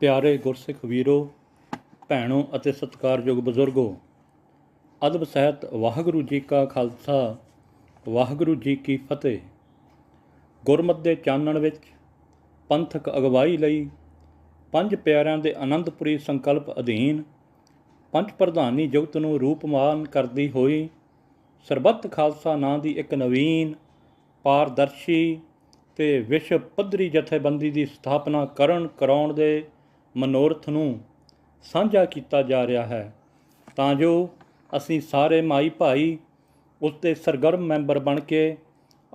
ਪਿਆਰੇ ਗੁਰਸਿੱਖ ਵੀਰੋ, ਭੈਣੋ ਅਤੇ ਸਤਿਕਾਰਯੋਗ ਬਜ਼ੁਰਗੋ, ਅਦਬ ਸਹਿਤ ਵਾਹਿਗੁਰੂ ਜੀ ਕਾ ਖਾਲਸਾ, ਵਾਹਿਗੁਰੂ ਜੀ ਕੀ ਫਤਿਹ। ਗੁਰਮਤ ਦੇ ਚਾਨਣ ਵਿੱਚ ਪੰਥਕ ਅਗਵਾਈ ਲਈ ਪੰਜ ਪਿਆਰਿਆਂ ਦੇ ਆਨੰਦਪੁਰੀ ਸੰਕਲਪ ਅਧੀਨ ਪੰਜ ਪ੍ਰਧਾਨੀ ਜੁਗਤ ਨੂੰ ਰੂਪਮਾਨ ਕਰਦੀ ਹੋਈ ਸਰਬੱਤ ਖਾਲਸਾ ਨਾਂ ਦੀ ਇੱਕ ਨਵੀਨ, ਪਾਰਦਰਸ਼ੀ ਤੇ ਵਿਸ਼ਵ ਪੱਧਰੀ ਜਥੇਬੰਦੀ ਦੀ ਸਥਾਪਨਾ ਕਰਨ ਕਰਾਉਣ ਦੇ ਮਨੋਰਥ ਨੂੰ ਸਾਂਝਾ ਕੀਤਾ ਜਾ ਰਿਹਾ ਹੈ। ਤਾਂ ਜੋ ਅਸੀਂ ਸਾਰੇ ਮਾਈ ਭਾਈ ਉਸ ਦੇ ਸਰਗਰਮ ਮੈਂਬਰ ਬਣ ਕੇ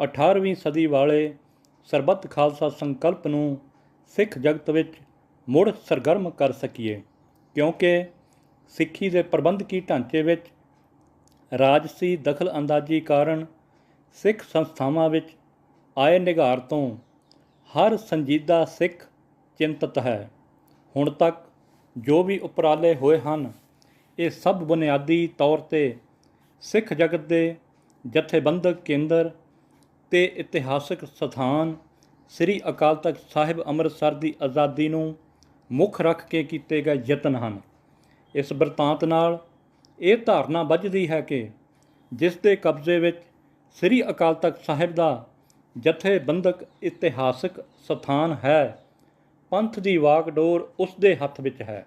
18ਵੀਂ ਸਦੀ ਵਾਲੇ ਸਰਬੱਤ ਖਾਲਸਾ ਸੰਕਲਪ ਨੂੰ ਸਿੱਖ ਜਗਤ ਵਿੱਚ ਮੁੜ ਸਰਗਰਮ ਕਰ ਸਕੀਏ। ਕਿਉਂਕਿ ਸਿੱਖੀ ਦੇ ਪ੍ਰਬੰਧਕੀ ਢਾਂਚੇ ਵਿੱਚ ਰਾਜਸੀ ਦਖਲ ਅੰਦਾਜ਼ੀ ਕਾਰਨ ਸਿੱਖ ਸੰਸਥਾਵਾਂ ਵਿੱਚ ਆਏ ਨਿਗਾਰ ਤੋਂ ਹਰ ਸੰਜੀਦਾ ਸਿੱਖ ਚਿੰਤਤ ਹੈ। ਹੁਣ ਤੱਕ ਜੋ ਵੀ ਉਪਰਾਲੇ ਹੋਏ ਹਨ, ਇਹ ਸਭ ਬੁਨਿਆਦੀ ਤੌਰ ਤੇ ਸਿੱਖ ਜਗਤ ਦੇ ਜਥੇਬੰਦਕ ਕੇਂਦਰ ਤੇ ਇਤਿਹਾਸਕ ਸਥਾਨ ਸ੍ਰੀ ਅਕਾਲ ਤਖਤ ਸਾਹਿਬ ਅੰਮ੍ਰਿਤਸਰ ਦੀ ਆਜ਼ਾਦੀ ਨੂੰ ਮੁੱਖ ਰੱਖ ਕੇ ਕੀਤੇ ਗਏ ਯਤਨ ਹਨ। ਇਸ ਬਰਤਾਂਤ ਨਾਲ ਇਹ ਧਾਰਨਾ ਵੱਜਦੀ ਹੈ ਕਿ ਜਿਸ ਦੇ ਕਬਜ਼ੇ ਵਿੱਚ ਸ੍ਰੀ ਅਕਾਲ ਤਖਤ ਸਾਹਿਬ ਦਾ ਜਥੇਬੰਦਕ ਇਤਿਹਾਸਕ ਸਥਾਨ ਹੈ ਪੰਥ ਦੀ ਵਾਗਡੋਰ ਉਸ ਦੇ ਹੱਥ ਵਿੱਚ ਹੈ।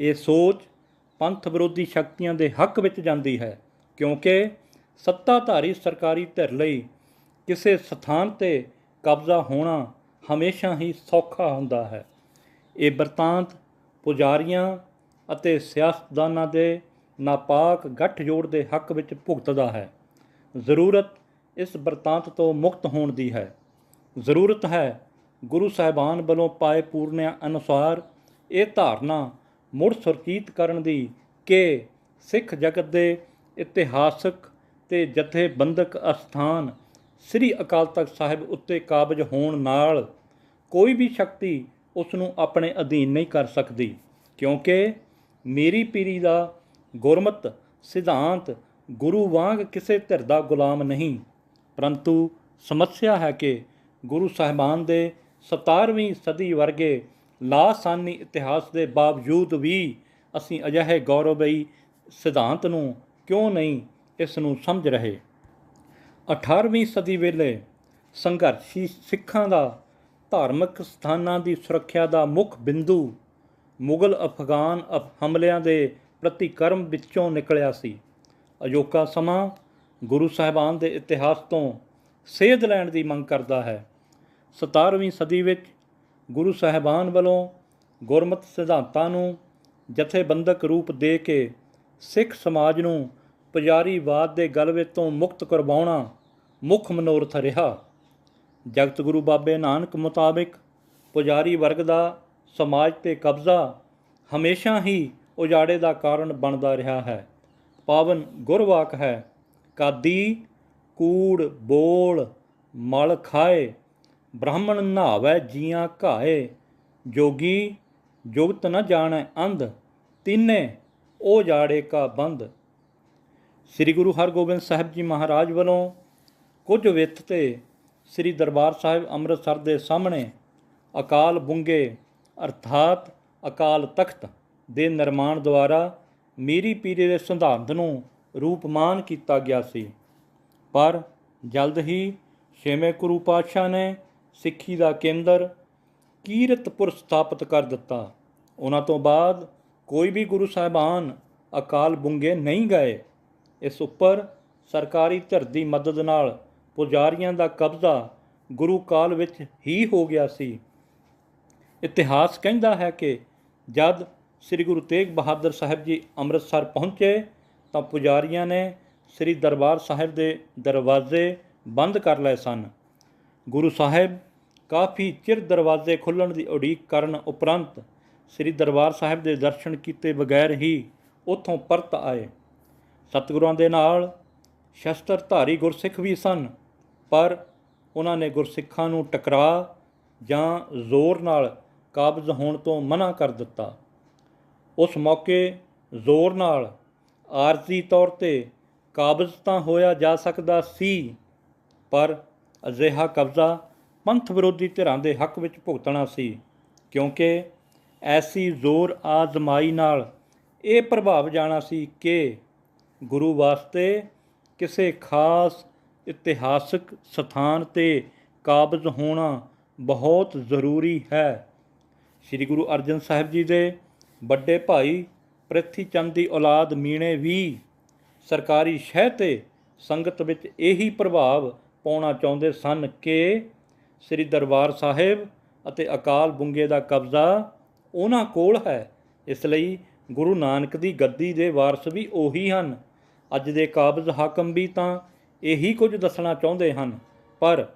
ਇਹ ਸੋਚ ਪੰਥ ਵਿਰੋਧੀ ਸ਼ਕਤੀਆਂ ਦੇ ਹੱਕ ਵਿੱਚ ਜਾਂਦੀ ਹੈ, ਕਿਉਂਕਿ ਸੱਤਾਧਾਰੀ ਸਰਕਾਰੀ ਧਿਰ ਲਈ ਕਿਸੇ ਸਥਾਨ ਤੇ ਕਬਜ਼ਾ ਹੋਣਾ ਹਮੇਸ਼ਾ ਹੀ ਸੌਖਾ ਹੁੰਦਾ ਹੈ। ਇਹ ਬਰਤਾਂਤ ਪੁਜਾਰੀਆਂ ਅਤੇ ਸਿਆਸਤਦਾਨਾਂ ਦੇ ਨਾਪਾਕ ਗੱਠਜੋੜ ਦੇ ਹੱਕ ਵਿੱਚ ਭੁਗਤਦਾ ਹੈ। ਜ਼ਰੂਰਤ ਇਸ ਬਰਤਾਂਤ ਤੋਂ ਮੁਕਤ ਹੋਣ ਦੀ ਹੈ। ਜ਼ਰੂਰਤ ਹੈ ਗੁਰੂ ਸਾਹਿਬਾਨ ਵੱਲੋਂ ਪਾਏ ਪੂਰਨਿਆਂ ਅਨੁਸਾਰ ਇਹ ਧਾਰਨਾ ਮੁੜ ਸੁਰਜੀਤ ਕਰਨ ਦੀ ਕਿ ਸਿੱਖ ਜਗਤ ਦੇ ਇਤਿਹਾਸਕ ਤੇ ਜਥੇਬੰਦਕ ਅਸਥਾਨ ਸ੍ਰੀ ਅਕਾਲ ਤਖਤ ਸਾਹਿਬ ਉੱਤੇ ਕਾਬਜ ਹੋਣ ਨਾਲ ਕੋਈ ਵੀ ਸ਼ਕਤੀ ਉਸ ਨੂੰ ਆਪਣੇ ਅਧੀਨ ਨਹੀਂ ਕਰ ਸਕਦੀ, ਕਿਉਂਕਿ ਮੇਰੀ ਪੀਰੀ ਦਾ ਗੁਰਮਤ, ਸਿਧਾਂਤ, ਗੁਰੂ ਵਾਂਗ ਕਿਸੇ ਧਿਰ ਦਾ ਗੁਲਾਮ ਨਹੀਂ, ਪਰੰਤੂ ਸਮੱਸਿਆ ਹੈ ਕਿ ਗੁਰੂ ਸਾਹਿਬਾਨ ਦੇ 17ਵੀਂ ਸਦੀ ਵਰਗੇ ਲਾਸਾਨੀ ਇਤਿਹਾਸ ਦੇ ਬਾਵਜੂਦ ਵੀ ਅਸੀਂ ਅਜਿਹੇ ਗੌਰਵਈ ਸਿਧਾਂਤ ਨੂੰ ਕਿਉਂ ਨਹੀਂ ਇਸ ਨੂੰ ਸਮਝ ਰਹੇ? 18ਵੀਂ ਸਦੀ ਵੇਲੇ ਸੰਘਰਸ਼ੀ ਸਿੱਖਾਂ ਦਾ ਧਾਰਮਿਕ ਸਥਾਨਾਂ ਦੀ ਸੁਰੱਖਿਆ ਦਾ ਮੁੱਖ ਬਿੰਦੂ ਮੁਗਲ ਅਫਗਾਨ ਅਫ- ਹਮਲਿਆਂ ਦੇ ਪ੍ਰਤੀਕਰਮ ਵਿੱਚੋਂ ਨਿਕਲਿਆ ਸੀ। ਅਜੋਕਾ ਸਮਾਂ ਗੁਰੂ ਸਾਹਿਬਾਨ ਦੇ ਇਤਿਹਾਸ ਤੋਂ ਸੇਧ ਲੈਣ ਦੀ ਮੰਗ ਕਰਦਾ ਹੈ। 17ਵੀਂ ਸਦੀ ਵਿੱਚ ਗੁਰੂ ਸਾਹਿਬਾਨ ਵੱਲੋਂ ਗੁਰਮਤਿ ਸਿਧਾਂਤਾਂ ਨੂੰ ਜਥੇਬੰਦਕ ਰੂਪ ਦੇ ਕੇ ਸਿੱਖ ਸਮਾਜ ਨੂੰ ਪੁਜਾਰੀਵਾਦ ਦੇ ਗਲਵੇ ਤੋਂ ਮੁਕਤ ਕਰਵਾਉਣਾ ਮੁੱਖ ਮਨੋਰਥ ਰਿਹਾ। ਜਗਤ ਗੁਰੂ ਬਾਬੇ ਨਾਨਕ ਮੁਤਾਬਿਕ ਪੁਜਾਰੀ ਵਰਗ ਦਾ ਸਮਾਜ ਤੇ ਕਬਜ਼ਾ ਹਮੇਸ਼ਾ ਹੀ ਉਜਾੜੇ ਦਾ ਕਾਰਨ ਬਣਦਾ ਰਿਹਾ ਹੈ। ਪਾਵਨ ਗੁਰਵਾਕ ਹੈ, ਕਾਦੀ, ਕੂੜ, ਬੋਲ, ਮਲ ਖਾਏ ਬ੍ਰਾਹਮਣ ਨਹਾਵੈ ਜੀਆਂ ਘਾਏ, ਜੋਗੀ ਜੁਗਤ ਨ ਜਾਣੈ ਅੰਧ, ਤਿੰਨੇ ਉਹ ਜਾੜੇ ਕਾ ਬੰਦ। ਸ੍ਰੀ ਗੁਰੂ ਹਰਗੋਬਿੰਦ ਸਾਹਿਬ ਜੀ ਮਹਾਰਾਜ ਵੱਲੋਂ ਕੁਝ ਵਿੱਥ ਤੇ ਸ੍ਰੀ ਦਰਬਾਰ ਸਾਹਿਬ ਅੰਮ੍ਰਿਤਸਰ ਦੇ ਸਾਹਮਣੇ ਅਕਾਲ ਬੁੰਗੇ ਅਰਥਾਤ ਅਕਾਲ ਤਖਤ ਦੇ ਨਿਰਮਾਣ ਦੁਆਰਾ ਮੀਰੀ ਪੀਰੀ ਦੇ ਸਿਧਾਂਤ ਨੂੰ ਰੂਪਮਾਨ ਕੀਤਾ ਗਿਆ ਸੀ। ਪਰ ਜਲਦ ਹੀ ਛੇਵੇਂ ਗੁਰੂ ਪਾਤਸ਼ਾਹ ਨੇ ਸਿੱਖੀ ਦਾ ਕੇਂਦਰ ਕੀਰਤਪੁਰ ਸਥਾਪਿਤ ਕਰ ਦਿੱਤਾ। ਉਹਨਾਂ ਤੋਂ ਬਾਅਦ ਕੋਈ ਵੀ ਗੁਰੂ ਸਾਹਿਬਾਨ ਅਕਾਲ ਬੁੰਗੇ ਨਹੀਂ ਗਏ। ਇਸ ਉੱਪਰ ਸਰਕਾਰੀ ਧਿਰ ਦੀ ਮਦਦ ਨਾਲ ਪੁਜਾਰੀਆਂ ਦਾ ਕਬਜ਼ਾ ਗੁਰੂ ਕਾਲ ਵਿੱਚ ਹੀ ਹੋ ਗਿਆ ਸੀ। ਇਤਿਹਾਸ ਕਹਿੰਦਾ ਹੈ ਕਿ ਜਦ ਸ੍ਰੀ ਗੁਰੂ ਤੇਗ ਬਹਾਦਰ ਸਾਹਿਬ ਜੀ ਅੰਮ੍ਰਿਤਸਰ ਪਹੁੰਚੇ, ਤਾਂ ਪੁਜਾਰੀਆਂ ਨੇ ਸ੍ਰੀ ਦਰਬਾਰ ਸਾਹਿਬ ਦੇ ਦਰਵਾਜ਼ੇ ਬੰਦ ਕਰ ਲਏ ਸਨ। ਗੁਰੂ ਸਾਹਿਬ ਕਾਫੀ ਚਿਰ ਦਰਵਾਜ਼ੇ ਖੁੱਲਣ ਦੀ ਉਡੀਕ ਕਰਨ ਉਪਰੰਤ ਸ੍ਰੀ ਦਰਬਾਰ ਸਾਹਿਬ ਦੇ ਦਰਸ਼ਨ ਕੀਤੇ ਬਗੈਰ ਹੀ ਉੱਥੋਂ ਪਰਤ ਆਏ। ਸਤਿਗੁਰਾਂ ਦੇ ਨਾਲ ਸ਼ਸਤਰਧਾਰੀ ਗੁਰਸਿੱਖ ਵੀ ਸਨ, ਪਰ ਉਹਨਾਂ ਨੇ ਗੁਰਸਿੱਖਾਂ ਨੂੰ ਟਕਰਾ ਜਾਂ ਜ਼ੋਰ ਨਾਲ ਕਾਬਜ਼ ਹੋਣ ਤੋਂ ਮਨਾ ਕਰ ਦਿੱਤਾ। ਉਸ ਮੌਕੇ ਜ਼ੋਰ ਨਾਲ ਆਰਜ਼ੀ ਤੌਰ ਤੇ ਕਾਬਜ਼ ਤਾਂ ਹੋਇਆ ਜਾ ਸਕਦਾ ਸੀ, ਪਰ ਅਜਿਹਾ ਕਬਜ਼ਾ ਪੰਥ ਵਿਰੋਧੀ ਧਿਰਾਂ ਦੇ ਹੱਕ ਵਿੱਚ ਭੁਗਤਣਾ ਸੀ, ਕਿਉਂਕਿ ਐਸੀ ਜ਼ੋਰ ਆਜ਼ਮਾਈ ਨਾਲ ਇਹ ਪ੍ਰਭਾਵ ਜਾਣਾ ਸੀ ਕਿ ਗੁਰੂ ਵਾਸਤੇ ਕਿਸੇ ਖਾਸ ਇਤਿਹਾਸਕ ਸਥਾਨ ਤੇ ਕਾਬਜ਼ ਹੋਣਾ ਬਹੁਤ ਜ਼ਰੂਰੀ ਹੈ। ਸ੍ਰੀ ਗੁਰੂ ਅਰਜਨ ਸਾਹਿਬ ਜੀ ਦੇ ਵੱਡੇ ਭਾਈ ਪ੍ਰਿਥੀ ਚੰਦ ਦੀ ਔਲਾਦ ਮੀਣੇ ਵੀ ਸਰਕਾਰੀ ਸ਼ਹਿ ਤੇ ਸੰਗਤ ਵਿੱਚ ਇਹੀ ਪ੍ਰਭਾਵ ਪਾਉਣਾ ਚਾਹੁੰਦੇ ਸਨ ਕਿ ਸ੍ਰੀ ਦਰਬਾਰ ਸਾਹਿਬ ਅਤੇ ਅਕਾਲ ਬੁੰਗੇ ਦਾ ਕਬਜ਼ਾ ਉਹਨਾਂ ਕੋਲ ਹੈ। ਇਸ ਲਈ ਗੁਰੂ ਨਾਨਕ ਦੀ ਗੱਦੀ ਦੇ ਵਾਰਸ ਵੀ ਉਹੀ ਹਨ। ਅੱਜ ਦੇ ਕਾਬਜ਼ ਹਾਕਮ ਵੀ ਤਾਂ ਇਹੀ ਕੁਝ ਦੱਸਣਾ ਚਾਹੁੰਦੇ ਹਨ। ਪਰ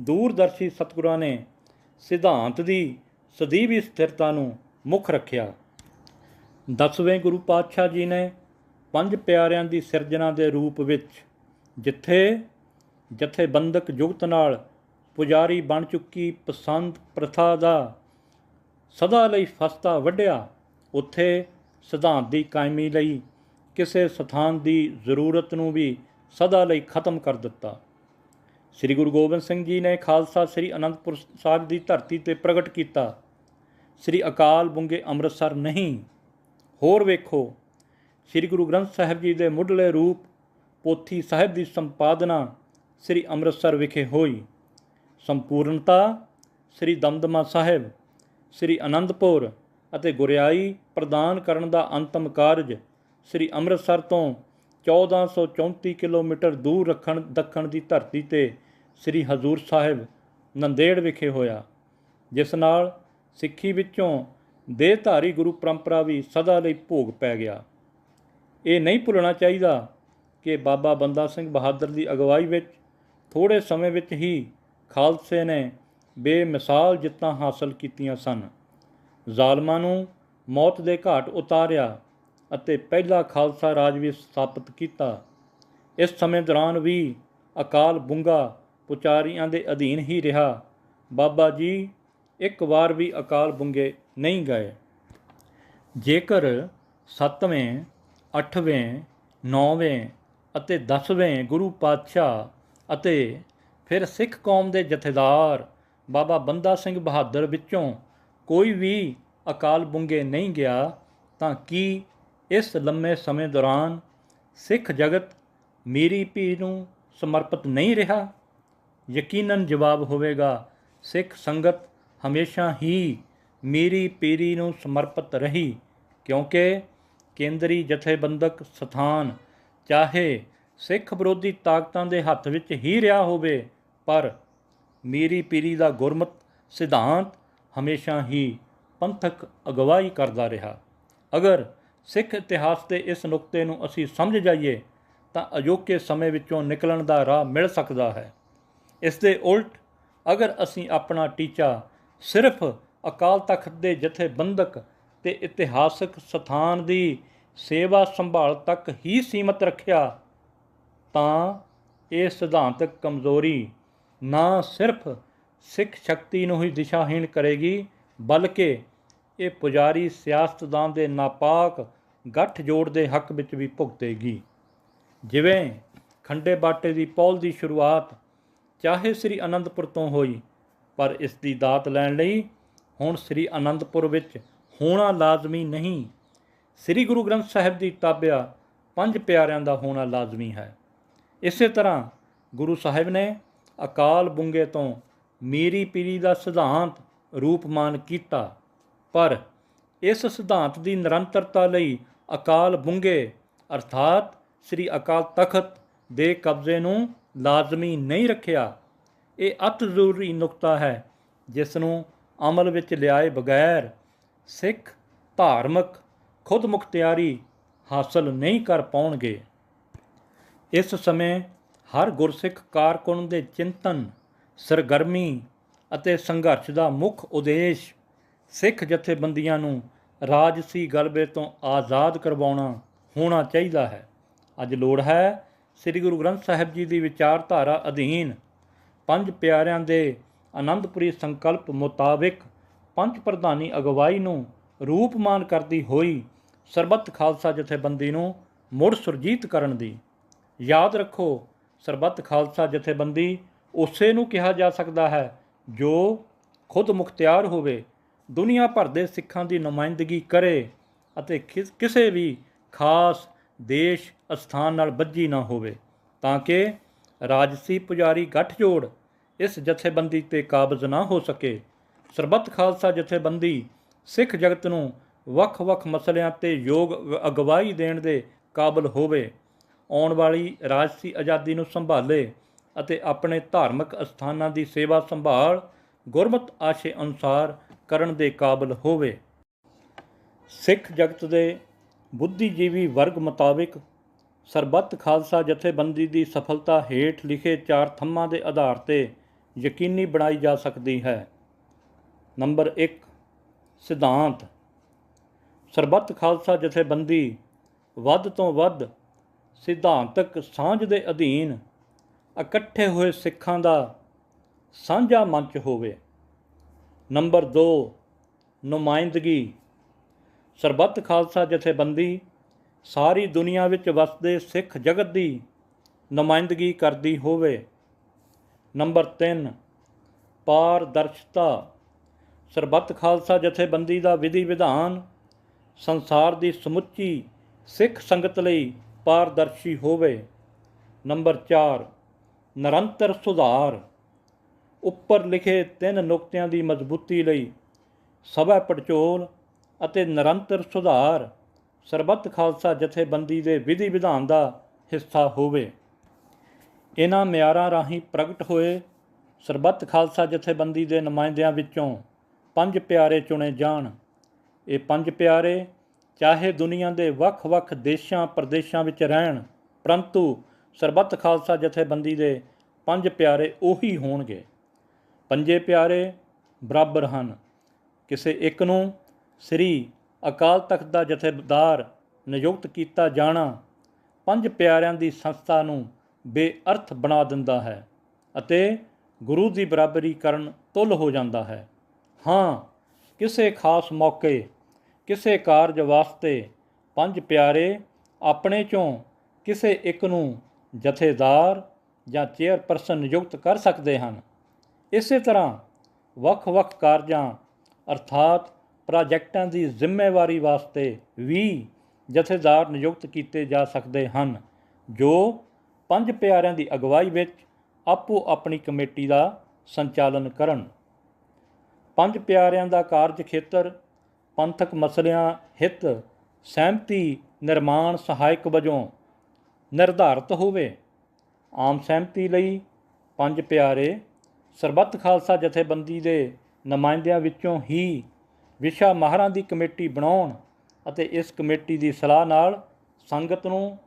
ਦੂਰਦਰਸ਼ੀ ਸਤਿਗੁਰਾਂ ਨੇ ਸਿਧਾਂਤ ਦੀ ਸਦੀਵੀ ਸਥਿਰਤਾ ਨੂੰ ਮੁੱਖ ਰੱਖਿਆ। ਦਸਵੇਂ ਗੁਰੂ ਪਾਤਸ਼ਾਹ ਜੀ ਨੇ ਪੰਜ ਪਿਆਰਿਆਂ ਦੀ ਸਿਰਜਣਾ ਦੇ ਰੂਪ ਵਿੱਚ ਜਿੱਥੇ ਜਥੇਬੰਦਕ ਜੁਗਤ ਨਾਲ ਪੁਜਾਰੀ ਬਣ ਚੁੱਕੀ ਪਸੰਦ ਪ੍ਰਥਾ ਦਾ ਸਦਾ ਲਈ ਫਸਤਾ ਵੱਢਿਆ, ਉੱਥੇ ਸਿਧਾਂਤ ਦੀ ਕਾਇਮੀ ਲਈ ਕਿਸੇ ਸਥਾਨ ਦੀ ਜ਼ਰੂਰਤ ਨੂੰ ਵੀ ਸਦਾ ਲਈ ਖਤਮ ਕਰ ਦਿੱਤਾ। ਸ੍ਰੀ ਗੁਰੂ ਗੋਬਿੰਦ ਸਿੰਘ ਜੀ ਨੇ ਖਾਲਸਾ ਸ੍ਰੀ ਅਨੰਦਪੁਰ ਸਾਹਿਬ ਦੀ ਧਰਤੀ ਤੇ ਪ੍ਰਗਟ ਕੀਤਾ। ਸ੍ਰੀ ਅਕਾਲ ਬੁੰਗੇ ਅੰਮ੍ਰਿਤਸਰ ਨਹੀਂ। ਹੋਰ ਵੇਖੋ, ਸ੍ਰੀ ਗੁਰੂ ਗ੍ਰੰਥ ਸਾਹਿਬ ਜੀ ਦੇ ਮੁੱਢਲੇ ਰੂਪ ਪੋਥੀ ਸਾਹਿਬ ਦੀ ਸੰਪਾਦਨਾ ਸ੍ਰੀ ਅੰਮ੍ਰਿਤਸਰ ਵਿਖੇ ਹੋਈ। ਸੰਪੂਰਨਤਾ, ਸ੍ਰੀ ਦਮਦਮਾ ਸਾਹਿਬ, ਸ੍ਰੀ ਅਨੰਦਪੁਰ ਅਤੇ ਗੁਰਿਆਈ ਪ੍ਰਦਾਨ ਕਰਨ ਦਾ ਅੰਤਮ ਕਾਰਜ ਸ੍ਰੀ ਅੰਮ੍ਰਿਤਸਰ ਤੋਂ 1434 ਕਿਲੋਮੀਟਰ ਦੂਰ ਰੱਖਣ, ਦੱਖਣ ਦੀ ਧਰਤੀ ਤੇ ਸ੍ਰੀ ਹਜ਼ੂਰ ਸਾਹਿਬ, ਨੰਦੇੜ ਵਿਖੇ ਹੋਇਆ। ਜਿਸ ਨਾਲ ਸਿੱਖੀ ਵਿੱਚੋਂ ਦੇਹਧਾਰੀ ਗੁਰੂ ਪਰੰਪਰਾ ਵੀ ਸਦਾ ਲਈ ਭੋਗ ਪੈ ਗਿਆ। ਇਹ ਨਹੀਂ ਭੁੱਲਣਾ ਚਾਹੀਦਾ ਕਿ ਬਾਬਾ ਬੰਦਾ ਸਿੰਘ ਬਹਾਦਰ ਦੀ ਅਗਵਾਈ ਵਿੱਚ ਥੋੜੇ ਸਮੇਂ ਵਿੱਚ ਹੀ ਖਾਲਸੇ ਨੇ ਬੇਮਿਸਾਲ ਜਿੱਤਾਂ ਹਾਸਲ ਕੀਤੀਆਂ ਸਨ। ਜ਼ਾਲਮਾਂ ਨੂੰ ਮੌਤ ਦੇ ਘਾਟ ਉਤਾਰਿਆ ਅਤੇ ਪਹਿਲਾ ਖਾਲਸਾ ਰਾਜ ਵੀ ਸਥਾਪਿਤ ਕੀਤਾ। ਇਸ ਸਮੇਂ ਦੌਰਾਨ ਵੀ ਅਕਾਲ ਬੁੰਗਾ ਪੁਚਾਰੀਆਂ ਦੇ ਅਧੀਨ ਹੀ ਰਿਹਾ। ਬਾਬਾ ਜੀ ਇੱਕ ਵਾਰ ਵੀ ਅਕਾਲ ਬੁੰਗੇ ਨਹੀਂ ਗਏ। ਜੇਕਰ 7ਵੇਂ 8ਵੇਂ 9ਵੇਂ ਅਤੇ 10ਵੇਂ ਗੁਰੂ ਪਾਤਸ਼ਾਹ ਅਤੇ ਫਿਰ ਸਿੱਖ ਕੌਮ ਦੇ ਜਥੇਦਾਰ ਬਾਬਾ ਬੰਦਾ ਸਿੰਘ ਬਹਾਦਰ ਵਿੱਚੋਂ ਕੋਈ ਵੀ ਅਕਾਲ ਬੁੰਗੇ ਨਹੀਂ ਗਿਆ, ਤਾਂ ਕੀ ਇਸ ਲੰਮੇ ਸਮੇਂ ਦੌਰਾਨ ਸਿੱਖ ਜਗਤ ਮੀਰੀ ਪੀ ਨੂੰ ਸਮਰਪਿਤ ਨਹੀਂ ਰਿਹਾ? ਯਕੀਨਨ ਜਵਾਬ ਹੋਵੇਗਾ, ਸਿੱਖ ਸੰਗਤ ਹਮੇਸ਼ਾ ਹੀ ਮੀਰੀ ਪੀਰੀ ਨੂੰ ਸਮਰਪਿਤ ਰਹੀ, ਕਿਉਂਕਿ ਕੇਂਦਰੀ ਜਥੇਬੰਦਕ ਸਥਾਨ ਚਾਹੇ ਸਿੱਖ ਵਿਰੋਧੀ ਤਾਕਤਾਂ ਦੇ ਹੱਥ ਵਿੱਚ ਹੀ ਰਿਹਾ ਹੋਵੇ, ਪਰ ਮੀਰੀ ਪੀਰੀ ਦਾ ਗੁਰਮਤ, ਸਿਧਾਂਤ ਹਮੇਸ਼ਾ ਹੀ ਪੰਥਕ ਅਗਵਾਈ ਕਰਦਾ ਰਿਹਾ। ਅਗਰ ਸਿੱਖ ਇਤਿਹਾਸ ਦੇ ਇਸ ਨੁਕਤੇ ਨੂੰ ਅਸੀਂ ਸਮਝ ਜਾਈਏ, ਤਾਂ ਅਜੋਕੇ ਸਮੇਂ ਵਿੱਚੋਂ ਨਿਕਲਣ ਦਾ ਰਾਹ ਮਿਲ ਸਕਦਾ ਹੈ। ਇਸ ਦੇ ਉਲਟ, ਅਗਰ ਅਸੀਂ ਆਪਣਾ ਟੀਚਾ ਸਿਰਫ ਅਕਾਲ ਤਖਤ ਦੇ ਜਥੇਬੰਦਕ ਤੇ ਇਤਿਹਾਸਕ ਸਥਾਨ ਦੀ ਸੇਵਾ ਸੰਭਾਲ ਤੱਕ ਹੀ ਸੀਮਤ ਰੱਖਿਆ ਤਾਂ ਇਹ ਸਿਧਾਂਤਕ ਕਮਜ਼ੋਰੀ ਨਾ ਸਿਰਫ ਸਿੱਖ ਸ਼ਕਤੀ ਨੂੰ ਹੀ ਦਿਸ਼ਾਹੀਣ ਕਰੇਗੀ, ਬਲਕਿ ਇਹ ਪੁਜਾਰੀ ਸਿਆਸਤਦਾਨ ਦੇ ਨਾਪਾਕ ਗੱਠ ਜੋੜ ਦੇ ਹੱਕ ਵਿੱਚ ਵੀ ਭੁਗਤੇਗੀ ਜਿਵੇਂ ਖੰਡੇ ਬਾਟੇ ਦੀ ਪੌਲ ਦੀ ਸ਼ੁਰੂਆਤ ਚਾਹੇ ਸ੍ਰੀ ਅਨੰਦਪੁਰ ਤੋਂ ਹੋਈ, ਪਰ ਇਸ ਦੀ ਦਾਤ ਲੈਣ ਲਈ ਹੁਣ ਸ੍ਰੀ ਅਨੰਦਪੁਰ ਵਿੱਚ ਹੋਣਾ ਲਾਜ਼ਮੀ ਨਹੀਂ। ਸ੍ਰੀ ਗੁਰੂ ਗ੍ਰੰਥ ਸਾਹਿਬ ਦੀ ਤਾਬਿਆ ਪੰਜ ਪਿਆਰਿਆਂ ਦਾ ਹੋਣਾ ਲਾਜ਼ਮੀ ਹੈ। ਇਸੇ ਤਰ੍ਹਾਂ ਗੁਰੂ ਸਾਹਿਬ ਨੇ ਅਕਾਲ ਬੁੰਗੇ ਤੋਂ ਮੀਰੀ ਪੀਰੀ ਦਾ ਸਿਧਾਂਤ ਰੂਪਮਾਨ ਕੀਤਾ, ਪਰ ਇਸ ਸਿਧਾਂਤ ਦੀ ਨਿਰੰਤਰਤਾ ਲਈ ਅਕਾਲ ਬੁੰਗੇ ਅਰਥਾਤ ਸ੍ਰੀ ਅਕਾਲ ਤਖਤ ਦੇ ਕਬਜ਼ੇ ਨੂੰ ਲਾਜ਼ਮੀ ਨਹੀਂ ਰੱਖਿਆ। ਇਹ ਅਤ ਜ਼ਰੂਰੀ ਨੁਕਤਾ ਹੈ ਜਿਸ ਨੂੰ ਅਮਲ ਵਿੱਚ ਲਿਆਏ ਬਗੈਰ ਸਿੱਖ ਧਾਰਮਿਕ ਖੁਦ ਮੁਖਤਿਆਰੀ ਹਾਸਲ ਨਹੀਂ ਕਰ ਪਾਉਣਗੇ। ਇਸ ਸਮੇਂ ਹਰ ਗੁਰਸਿੱਖ ਕਾਰਕੁਨ ਦੇ ਚਿੰਤਨ, ਸਰਗਰਮੀ ਅਤੇ ਸੰਘਰਸ਼ ਦਾ ਮੁੱਖ ਉਦੇਸ਼ ਸਿੱਖ ਜਥੇਬੰਦੀਆਂ ਨੂੰ ਰਾਜਸੀ ਗਲਬੇ ਤੋਂ ਆਜ਼ਾਦ ਕਰਵਾਉਣਾ ਹੋਣਾ ਚਾਹੀਦਾ ਹੈ। ਅੱਜ ਲੋੜ ਹੈ ਸ੍ਰੀ ਗੁਰੂ ਗ੍ਰੰਥ ਸਾਹਿਬ ਜੀ ਦੀ ਵਿਚਾਰਧਾਰਾ ਅਧੀਨ ਪੰਜ ਪਿਆਰਿਆਂ ਦੇ ਆਨੰਦਪੁਰੀ ਸੰਕਲਪ ਮੁਤਾਬਿਕ ਪੰਜ ਪ੍ਰਧਾਨੀ ਅਗਵਾਈ ਨੂੰ ਰੂਪਮਾਨ ਕਰਦੀ ਹੋਈ ਸਰਬੱਤ ਖਾਲਸਾ ਜਥੇਬੰਦੀ ਨੂੰ ਮੁੜ ਸੁਰਜੀਤ ਕਰਨ ਦੀ ਯਾਦ ਰੱਖੋ, ਸਰਬੱਤ ਖਾਲਸਾ ਜਥੇਬੰਦੀ ਉਸੇ ਨੂੰ ਕਿਹਾ ਜਾ ਸਕਦਾ ਹੈ ਜੋ ਖੁਦ ਮੁਖਤਿਆਰ ਹੋਵੇ, ਦੁਨੀਆ ਭਰ ਦੇ ਸਿੱਖਾਂ ਦੀ ਨੁਮਾਇੰਦਗੀ ਕਰੇ ਅਤੇ ਕਿਸ- ਕਿਸੇ ਵੀ ਖਾਸ ਦੇਸ਼ ਅਸਥਾਨ ਨਾਲ ਬੱਝੀ ਨਾ ਹੋਵੇ, ਤਾਂ ਕਿ ਰਾਜਸੀ ਪੁਜਾਰੀ ਗੱਠਜੋੜ ਇਸ ਜਥੇਬੰਦੀ ਤੇ ਕਾਬਜ਼ ਨਾ ਹੋ ਸਕੇ। ਸਰਬੱਤ ਖਾਲਸਾ ਜਥੇਬੰਦੀ ਸਿੱਖ ਜਗਤ ਨੂੰ ਵੱਖ-ਵੱਖ ਮਸਲਿਆਂ ਤੇ ਯੋਗ ਅਗਵਾਈ ਦੇਣ ਦੇ ਕਾਬਲ ਹੋਵੇ। ਆਉਣ ਵਾਲੀ ਰਾਜਸੀ ਆਜ਼ਾਦੀ ਨੂੰ ਸੰਭਾਲੇ ਅਤੇ ਆਪਣੇ ਧਾਰਮਿਕ ਅਸਥਾਨਾਂ ਦੀ ਸੇਵਾ ਸੰਭਾਲ ਗੁਰਮਤ ਆਸ਼ੇ ਅਨੁਸਾਰ ਕਰਨ ਦੇ ਕਾਬਲ ਹੋਵੇ। ਸਿੱਖ ਜਗਤ ਦੇ ਬੁੱਧੀਜੀਵੀ ਵਰਗ ਮੁਤਾਬਿਕ ਸਰਬੱਤ ਖਾਲਸਾ ਜਥੇਬੰਦੀ ਦੀ ਸਫਲਤਾ ਹੇਠ ਲਿਖੇ ਚਾਰ ਥੰਮਾਂ ਦੇ ਆਧਾਰ ਤੇ ਯਕੀਨੀ ਬਣਾਈ ਜਾ ਸਕਦੀ ਹੈ। ਨੰਬਰ 1 ਸਿਧਾਂਤ। ਸਰਬੱਤ ਖਾਲਸਾ ਜਥੇਬੰਦੀ ਵੱਧ ਤੋਂ ਵੱਧ ਸਿਧਾਂਤਕ ਸਾਂਝ ਦੇ ਅਧੀਨ ਇਕੱਠੇ ਹੋਏ ਸਿੱਖਾਂ ਦਾ ਸਾਂਝਾ ਮੰਚ ਹੋਵੇ। ਨੰਬਰ 2 ਨੁਮਾਇੰਦਗੀ। ਸਰਬੱਤ ਖਾਲਸਾ ਜਥੇਬੰਦੀ ਸਾਰੀ ਦੁਨੀਆ ਵਿੱਚ ਵਸਦੇ ਸਿੱਖ ਜਗਤ ਦੀ ਨੁਮਾਇੰਦਗੀ ਕਰਦੀ ਹੋਵੇ। ਨੰਬਰ 3 ਪਾਰਦਰਸ਼ਤਾ। ਸਰਬੱਤ ਖਾਲਸਾ ਜਥੇਬੰਦੀ ਦਾ ਵਿਧੀ ਵਿਧਾਨ ਸੰਸਾਰ ਦੀ ਸਮੁੱਚੀ ਸਿੱਖ ਸੰਗਤ ਲਈ ਪਾਰਦਰਸ਼ੀ ਹੋਵੇ। ਨੰਬਰ 4 ਨਿਰੰਤਰ ਸੁਧਾਰ। ਉੱਪਰ ਲਿਖੇ ਤਿੰਨ ਨੁਕਤਿਆਂ ਦੀ ਮਜ਼ਬੂਤੀ ਲਈ ਸਭਾ ਪੜਚੋਲ ਅਤੇ ਨਿਰੰਤਰ ਸੁਧਾਰ ਸਰਬੱਤ ਖਾਲਸਾ ਜਥੇਬੰਦੀ ਦੇ ਵਿਧੀ ਵਿਧਾਨ ਦਾ ਹਿੱਸਾ ਹੋਵੇ। ਇਹਨਾਂ ਮਿਆਰਾਂ ਰਾਹੀਂ ਪ੍ਰਗਟ ਹੋਏ ਸਰਬੱਤ ਖਾਲਸਾ ਜਥੇਬੰਦੀ ਦੇ ਨੁਮਾਇੰਦਿਆਂ ਵਿੱਚੋਂ ਪੰਜ ਪਿਆਰੇ ਚੁਣੇ ਜਾਣ। ਇਹ ਪੰਜ ਪਿਆਰੇ ਚਾਹੇ ਦੁਨੀਆ ਦੇ ਵੱਖ-ਵੱਖ ਦੇਸ਼ਾਂ ਪ੍ਰਦੇਸ਼ਾਂ ਵਿੱਚ ਰਹਿਣ, ਪਰੰਤੂ ਸਰਬੱਤ ਖਾਲਸਾ ਜਥੇਬੰਦੀ ਦੇ ਪੰਜ ਪਿਆਰੇ ਉਹੀ ਹੋਣਗੇ। ਪੰਜੇ ਪਿਆਰੇ ਬਰਾਬਰ ਹਨ। ਕਿਸੇ ਇੱਕ ਨੂੰ ਸ੍ਰੀ ਅਕਾਲ ਤਖਤ ਦਾ ਜਥੇਦਾਰ ਨਿਯੁਕਤ ਕੀਤਾ ਜਾਣਾ ਪੰਜ ਪਿਆਰਿਆਂ ਦੀ ਸੰਸਥਾ ਨੂੰ ਬੇਅਰਥ ਬਣਾ ਦਿੰਦਾ ਹੈ ਅਤੇ ਗੁਰੂ ਦੀ ਬਰਾਬਰੀ ਕਰਨ ਤੁੱਲ ਹੋ ਜਾਂਦਾ ਹੈ। ਹਾਂ, ਕਿਸੇ ਖਾਸ ਮੌਕੇ ਕਿਸੇ ਕਾਰਜ ਵਾਸਤੇ ਪੰਜ ਪਿਆਰੇ ਆਪਣੇ ਚੋਂ ਕਿਸੇ ਇੱਕ ਨੂੰ ਜਥੇਦਾਰ ਜਾਂ ਚੇਅਰਪਰਸਨ ਨਿਯੁਕਤ ਕਰ ਸਕਦੇ ਹਨ। ਇਸੇ ਤਰ੍ਹਾਂ ਵੱਖ-ਵੱਖ ਕਾਰਜਾਂ, ਅਰਥਾਤ ਪ੍ਰੋਜੈਕਟਾਂ ਦੀ ਜ਼ਿੰਮੇਵਾਰੀ ਵਾਸਤੇ ਵੀ ਜਥੇਦਾਰ ਨਿਯੁਕਤ ਕੀਤੇ ਜਾ ਸਕਦੇ ਹਨ, ਜੋ ਪੰਜ ਪਿਆਰਿਆਂ ਦੀ ਅਗਵਾਈ ਵਿੱਚ ਆਪੋ ਆਪਣੀ ਕਮੇਟੀ ਦਾ ਸੰਚਾਲਨ ਕਰਨ। ਪੰਜ ਪਿਆਰਿਆਂ ਦਾ ਕਾਰਜ ਖੇਤਰ ਪੰਥਕ ਮਸਲਿਆਂ ਹਿੱਤ, ਸਹਿਮਤੀ, ਨਿਰਮਾਣ, ਸਹਾਇਕ ਵਜੋਂ ਨਿਰਧਾਰਤ ਹੋਵੇ। ਆਮ ਸਹਿਮਤੀ ਲਈ ਪੰਜ ਪਿਆਰੇ, ਸਰਬੱਤ ਖਾਲਸਾ ਜਥੇਬੰਦੀ ਦੇ ਨੁਮਾਇੰਦਿਆਂ ਵਿੱਚੋਂ ਹੀ ਵਿਸ਼ਾ ਮਾਹਰਾਂ ਦੀ ਕਮੇਟੀ ਬਣਾਉਣ ਅਤੇ ਇਸ ਕਮੇਟੀ ਦੀ ਸਲਾਹ ਨਾਲ ਸੰਗਤ ਨੂੰ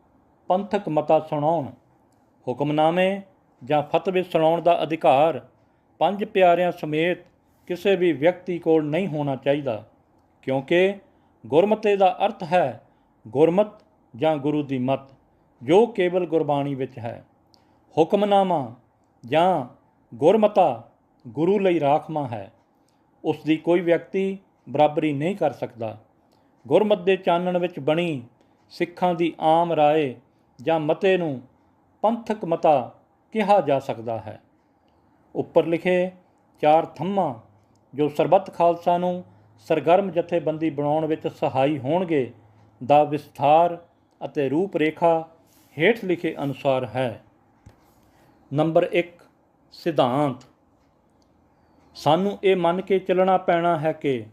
ਪੰਥਕ ਮਤਾ ਸੁਣਾਉਣ, ਹੁਕਮਨਾਮੇ ਜਾਂ ਫਤਵੇ ਸੁਣਾਉਣ ਦਾ ਅਧਿਕਾਰ ਪੰਜ ਪਿਆਰਿਆਂ ਸਮੇਤ ਕਿਸੇ ਵੀ ਵਿਅਕਤੀ ਕੋਲ ਨਹੀਂ ਹੋਣਾ ਚਾਹੀਦਾ। ਕਿਉਂਕਿ ਗੁਰਮਤੇ ਦਾ ਅਰਥ ਹੈ ਗੁਰਮਤ ਜਾਂ ਗੁਰੂ ਦੀ ਮਤ, ਜੋ ਕੇਵਲ ਗੁਰਬਾਣੀ ਵਿੱਚ ਹੈ। ਹੁਕਮਨਾਮਾ ਜਾਂ ਗੁਰਮਤਾ ਗੁਰੂ ਲਈ ਰਾਖਮਾ ਹੈ। ਉਸ ਦੀ ਕੋਈ ਵਿਅਕਤੀ ਬਰਾਬਰੀ ਨਹੀਂ ਕਰ ਸਕਦਾ। ਗੁਰਮਤ ਦੇ ਚਾਨਣ ਵਿੱਚ ਬਣੀ ਸਿੱਖਾਂ ਦੀ ਆਮ ਰਾਏ ਜਾਂ ਮਤੇ ਨੂੰ ਪੰਥਕ ਮਤਾ ਕਿਹਾ ਜਾ ਸਕਦਾ ਹੈ। ਉੱਪਰ ਲਿਖੇ ਚਾਰ ਥੰਮਾਂ ਜੋ ਸਰਬੱਤ ਖਾਲਸਾ ਨੂੰ ਸਰਗਰਮ ਜਥੇਬੰਦੀ ਬਣਾਉਣ ਵਿੱਚ ਸਹਾਈ ਹੋਣਗੇ ਦਾ ਵਿਸਥਾਰ ਅਤੇ ਰੂਪ ਰੇਖਾ ਹੇਠ ਲਿਖੇ ਅਨੁਸਾਰ ਹੈ। ਨੰਬਰ 1 ਸਿਧਾਂਤ। ਸਾਨੂੰ ਇਹ ਮੰਨ ਕੇ ਚੱਲਣਾ ਪੈਣਾ ਹੈ ਕਿ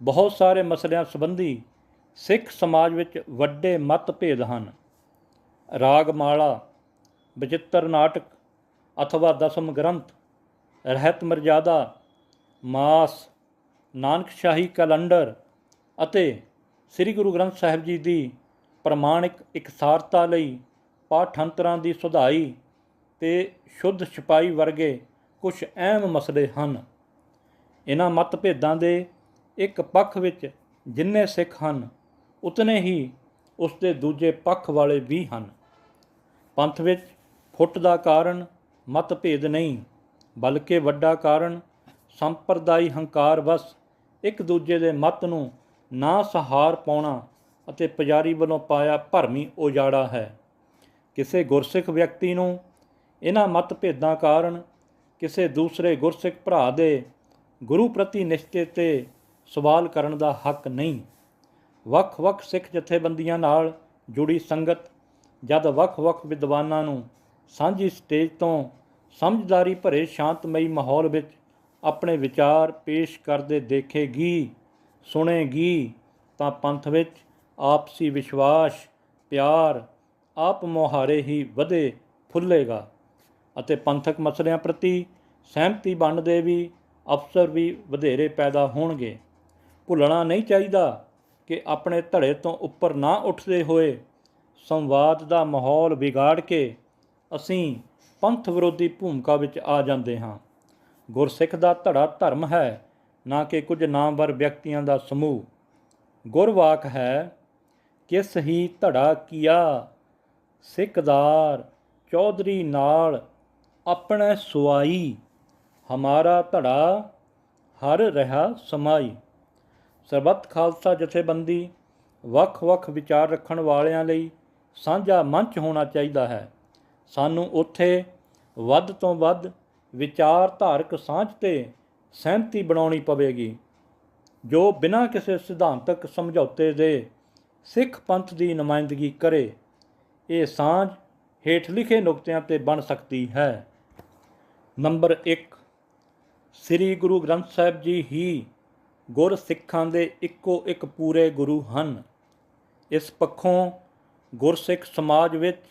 ਬਹੁਤ ਸਾਰੇ ਮਸਲਿਆਂ ਸੰਬੰਧੀ ਸਿੱਖ ਸਮਾਜ ਵਿੱਚ ਵੱਡੇ ਮਤਭੇਦ ਹਨ। ਰਾਗਮਾਲਾ, ਬਚਿੱਤਰ ਨਾਟਕ, ਅਥਵਾ ਦਸਮ ਗ੍ਰੰਥ, ਰਹਿਤ ਮਰਜ਼ਾਦਾ, ਮਾਸ ਨਾਨਕਸ਼ਾਹੀ ਕੈਲੰਡਰ ਅਤੇ ਸ੍ਰੀ ਗੁਰੂ ਗ੍ਰੰਥ ਸਾਹਿਬ ਜੀ ਦੀ ਪ੍ਰਮਾਣਿਕ ਇਕਸਾਰਤਾ ਲਈ ਪਾਠੰਤਰਾਂ ਦੀ ਸੁਧਾਈ ਤੇ ਸ਼ੁੱਧ ਛਪਾਈ ਵਰਗੇ ਕੁਝ ਅਹਿਮ ਮਸਲੇ ਹਨ। ਇਹਨਾਂ ਮਤਭੇਦਾਂ ਦੇ ਇੱਕ ਪੱਖ ਵਿੱਚ ਜਿੰਨੇ ਸਿੱਖ ਹਨ, ਉਤਨੇ ਹੀ ਉਸ ਦੇ ਦੂਜੇ ਪੱਖ ਵਾਲੇ ਵੀ ਹਨ। ਪੰਥ ਵਿੱਚ ਫੁੱਟ ਦਾ ਕਾਰਨ ਮਤਭੇਦ ਨਹੀਂ, ਬਲਕਿ ਵੱਡਾ ਕਾਰਨ ਸੰਪਰਦਾਈ ਹੰਕਾਰ ਵਸ ਇੱਕ ਦੂਜੇ ਦੇ ਮਤ ਨੂੰ ਨਾ ਸਹਾਰ ਪਾਉਣਾ ਅਤੇ ਪੁਜਾਰੀ ਵੱਲੋਂ ਪਾਇਆ ਭਰਮੀ ਉਜਾੜਾ ਹੈ। ਕਿਸੇ ਗੁਰਸਿੱਖ ਵਿਅਕਤੀ ਨੂੰ ਇਹਨਾਂ ਮਤਭੇਦਾਂ ਕਾਰਨ ਕਿਸੇ ਦੂਸਰੇ ਗੁਰਸਿੱਖ ਭਰਾ ਦੇ ਗੁਰੂ ਪ੍ਰਤੀ ਨਿਸ਼ਚੇ ਤੇ ਸਵਾਲ ਕਰਨ ਦਾ ਹੱਕ ਨਹੀਂ। ਵੱਖ-ਵੱਖ ਸਿੱਖ ਜਥੇਬੰਦੀਆਂ ਨਾਲ ਜੁੜੀ ਸੰਗਤ ਜਦ ਵੱਖ-ਵੱਖ ਵਿਦਵਾਨਾਂ ਨੂੰ ਸਾਂਝੀ ਸਟੇਜ ਤੋਂ ਸਮਝਦਾਰੀ ਭਰੇ ਸ਼ਾਂਤਮਈ ਮਾਹੌਲ ਵਿੱਚ ਆਪਣੇ ਵਿਚਾਰ ਪੇਸ਼ ਕਰਦੇ ਦੇਖੇਗੀ, ਸੁਣੇਗੀ, ਤਾਂ ਪੰਥ ਵਿੱਚ ਆਪਸੀ ਵਿਸ਼ਵਾਸ, ਪਿਆਰ, ਆਪ ਮੁਹਾਰੇ ਹੀ ਵਧੇ, ਫੁੱਲੇਗਾ। ਅਤੇ ਪੰਥਕ ਮਸਲਿਆਂ ਪ੍ਰਤੀ ਸਹਿਮਤੀ ਬਣਦੇ ਵੀ ਅਫਸਰ ਵੀ ਵਧੇਰੇ ਪੈਦਾ ਹੋਣਗੇ। ਭੁੱਲਣਾ ਨਹੀਂ ਚਾਹੀਦਾ ਕਿ ਆਪਣੇ ਧੜੇ ਤੋਂ ਉੱਪਰ ਨਾ ਉੱਠਦੇ ਹੋਏ ਸੰਵਾਦ ਦਾ ਮਾਹੌਲ ਵਿਗਾੜ ਕੇ ਅਸੀਂ ਪੰਥ ਵਿਰੋਧੀ ਭੂਮਿਕਾ ਵਿੱਚ ਆ ਜਾਂਦੇ ਹਾਂ। ਗੁਰਸਿੱਖ ਦਾ ਧੜਾ ਧਰਮ ਹੈ, ਨਾ ਕਿ ਕੁਝ ਨਾਮਵਰ ਵਿਅਕਤੀਆਂ ਦਾ ਸਮੂਹ। ਗੁਰਵਾਕ ਹੈ, ਕਿਸ ਹੀ ਧੜਾ ਕੀਆ? ਸਿੱਖਦਾਰ ਚੌਧਰੀ ਨਾਲ ਆਪਣੇ ਸੁਆਈ, ਹਮਾਰਾ ਧੜਾ ਹਰ ਰਹਾ ਸਮਾਈ। ਸਰਬੱਤ ਖਾਲਸਾ ਜਥੇਬੰਦੀ ਵੱਖ-ਵੱਖ ਵਿਚਾਰ ਰੱਖਣ ਵਾਲਿਆਂ ਲਈ ਸਾਂਝਾ ਮੰਚ ਹੋਣਾ ਚਾਹੀਦਾ ਹੈ। ਸਾਨੂੰ ਉੱਥੇ ਵੱਧ ਤੋਂ ਵੱਧ ਵਿਚਾਰਧਾਰਕ ਸਾਂਝ ਤੇ ਸਹਿਮਤੀ ਬਣਾਉਣੀ ਪਵੇਗੀ। ਜੋ ਬਿਨਾਂ ਕਿਸੇ ਸਿਧਾਂਤਕ ਸਮਝੌਤੇ ਦੇ ਸਿੱਖ ਪੰਥ ਦੀ ਨੁਮਾਇੰਦਗੀ ਕਰੇ, ਇਹ ਸਾਂਝ ਹੇਠ ਲਿਖੇ ਨੁਕਤਿਆਂ ਤੇ ਬਣ ਸਕਦੀ ਹੈ। ਨੰਬਰ 1 ਸ੍ਰੀ ਗੁਰੂ ਗ੍ਰੰਥ ਸਾਹਿਬ ਜੀ ਹੀ ਗੁਰ ਸਿੱਖਾਂ ਦੇ ਇੱਕੋ ਇੱਕ ਪੂਰੇ ਗੁਰੂ ਹਨ। ਇਸ ਪੱਖੋਂ ਗੁਰਸਿੱਖ ਸਮਾਜ ਵਿੱਚ